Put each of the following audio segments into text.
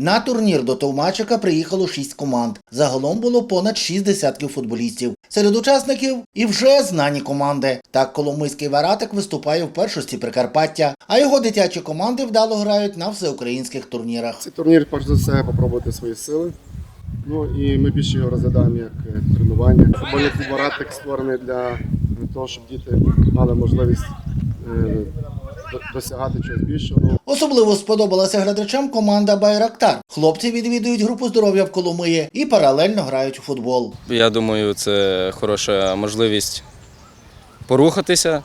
На турнір до Товмачика приїхало шість команд. Загалом було понад шість десятків футболістів. Серед учасників і вже знані команди. Так Коломийський Варатик виступає в першості Прикарпаття, а його дитячі команди вдало грають на всеукраїнських турнірах. Цей турнір, перш за все, попробувати свої сили. Ну і ми більше його розглядаємо як е, тренування. Футбольний «Варатик» створений для того, щоб діти мали можливість е, досягати чогось більшого. Особливо сподобалася глядачам команда Байрактар. Хлопці відвідують групу здоров'я в Коломиї і паралельно грають у футбол. Я думаю, це хороша можливість порухатися.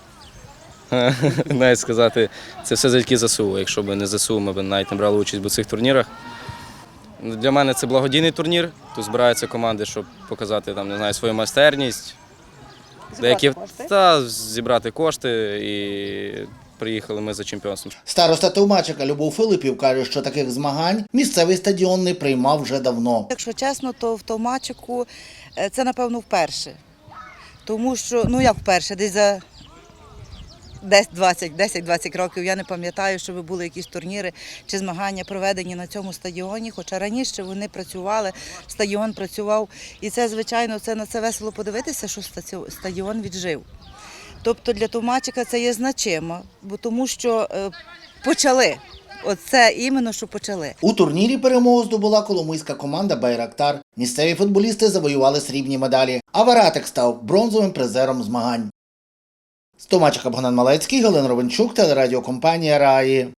Навіть сказати, це все завдяки ЗСУ. Якщо б не ЗСУ, ми б навіть не брали участь у цих турнірах. Для мене це благодійний турнір. Тут збираються команди, щоб показати там, не знаю, свою майстерність. Деякі та зібрати кошти і приїхали ми за чемпіонством. Староста Товмачика Любов Филипів каже, що таких змагань місцевий стадіон не приймав вже давно. Якщо чесно, то в Товмачику е, це напевно вперше. Тому що, ну як вперше, десь за 10-20 10-20 років я не пам'ятаю, щоб були якісь турніри чи змагання проведені на цьому стадіоні. Хоча раніше вони працювали, стадіон працював. І це, звичайно, це на це весело подивитися, що стадіон віджив. Тобто для Тумачика це є значимо, бо тому що е, почали. Оце іменно, що почали. У турнірі перемогу здобула коломийська команда Байрактар. Місцеві футболісти завоювали срібні медалі, а Варатик став бронзовим призером змагань. З Томачика Богдан Малецький, Галина Ровенчук, телерадіокомпанія Раї.